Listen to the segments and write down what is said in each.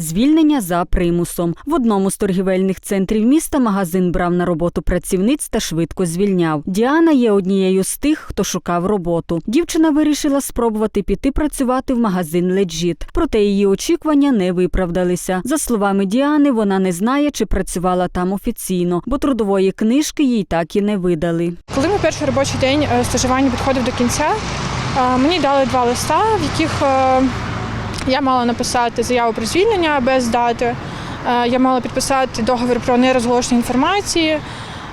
Звільнення за примусом. В одному з торгівельних центрів міста магазин брав на роботу працівниць та швидко звільняв. Діана є однією з тих, хто шукав роботу. Дівчина вирішила спробувати піти працювати в магазин Леджіт. Проте її очікування не виправдалися. За словами Діани, вона не знає, чи працювала там офіційно, бо трудової книжки їй так і не видали. Коли мій перший робочий день е, стажування підходив до кінця, е, мені дали два листа, в яких е, я мала написати заяву про звільнення без дати. е, Я мала підписати договір про нерозголошення інформації.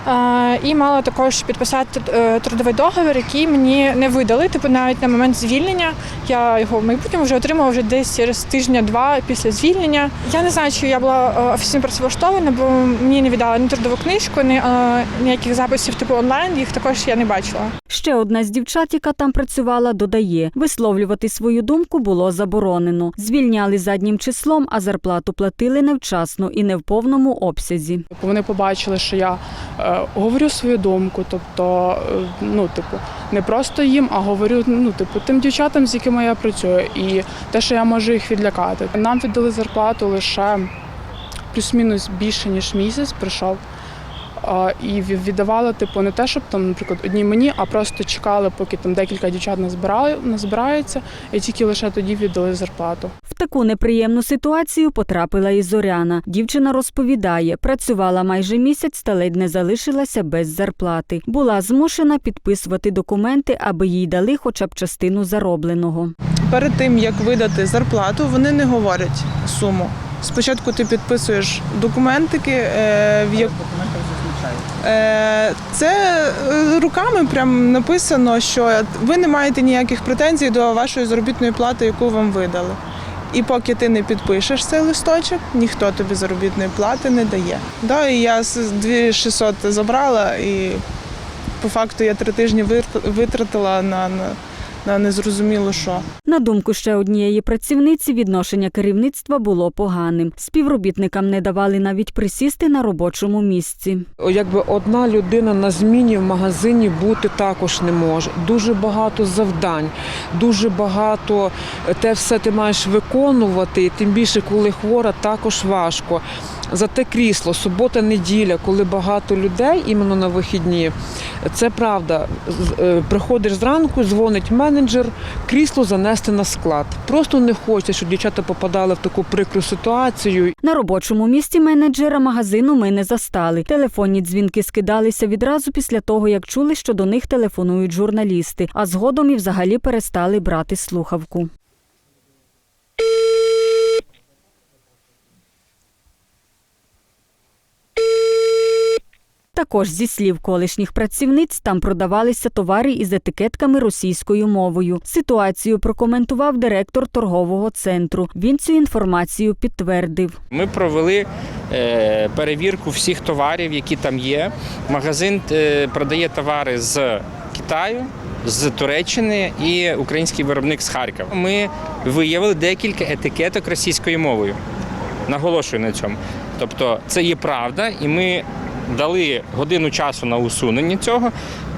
е, І мала також підписати е, трудовий договір, який мені не видали. Типу навіть на момент звільнення я його в майбутньому вже отримала вже десь через тижня-два після звільнення. Я не знаю, чи я була офіційно працевлаштована, бо мені не віддали ні трудову книжку, ні ніяких записів типу онлайн. Їх також я не бачила. Ще одна з дівчат, яка там працювала, додає: висловлювати свою думку було заборонено. Звільняли заднім числом, а зарплату платили невчасно і не в повному обсязі. Вони побачили, що я е, говорю свою думку, тобто, е, ну, типу, не просто їм, а говорю ну, типу, тим дівчатам, з якими я працюю, і те, що я можу їх відлякати. Нам віддали зарплату лише плюс-мінус більше ніж місяць прийшов. І ві- віддавали, типу, не те, щоб там, наприклад, одні мені, а просто чекали, поки там декілька дівчат назбирали, назбирається, і тільки лише тоді віддали зарплату. В таку неприємну ситуацію потрапила і Зоряна. Дівчина розповідає, працювала майже місяць та ледь не залишилася без зарплати. Була змушена підписувати документи, аби їй дали хоча б частину заробленого. перед тим як видати зарплату, вони не говорять суму. Спочатку ти підписуєш документики, е, в як... Е, це е, руками прям написано, що ви не маєте ніяких претензій до вашої заробітної плати, яку вам видали. І поки ти не підпишеш цей листочок, ніхто тобі заробітної плати не дає. Да, і я 2600 забрала, і по факту я три тижні витратила на, на, на незрозуміло що. На думку ще однієї працівниці, відношення керівництва було поганим. Співробітникам не давали навіть присісти на робочому місці. Якби одна людина на зміні в магазині бути також не може. Дуже багато завдань, дуже багато е, те все ти маєш виконувати, тим більше, коли хвора, також важко. За те крісло, субота, неділя, коли багато людей іменно на вихідні, це правда. Е, Приходиш зранку, дзвонить менеджер, крісло занести на склад. Просто не хочеться, щоб дівчата попадали в таку прикру ситуацію. На робочому місці менеджера магазину ми не застали. Телефонні дзвінки скидалися відразу після того, як чули, що до них телефонують журналісти, а згодом і взагалі перестали брати слухавку. Також зі слів колишніх працівниць там продавалися товари із етикетками російською мовою. Ситуацію прокоментував директор торгового центру. Він цю інформацію підтвердив. Ми провели е, перевірку всіх товарів, які там є. Магазин е, продає товари з Китаю, з Туреччини і український виробник з Харкова. Ми виявили декілька етикеток російською мовою. Наголошую на цьому. Тобто це є правда, і ми дали годину часу на усунення цього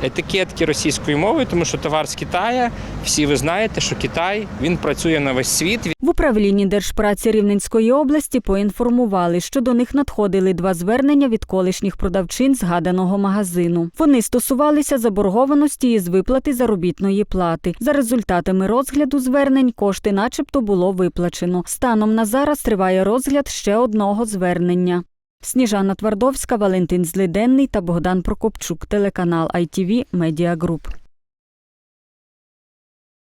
етикетки російською мовою, тому що товар з Китаю, всі ви знаєте, що Китай він працює на весь світ. В управлінні Держпраці Рівненської області поінформували, що до них надходили два звернення від колишніх продавчин згаданого магазину. Вони стосувалися заборгованості із виплати заробітної плати. За результатами розгляду звернень кошти, начебто, було виплачено. Станом на зараз триває розгляд ще одного звернення. Сніжана Твардовська, Валентин Злиденний та Богдан Прокопчук, телеканал ITV Media Group.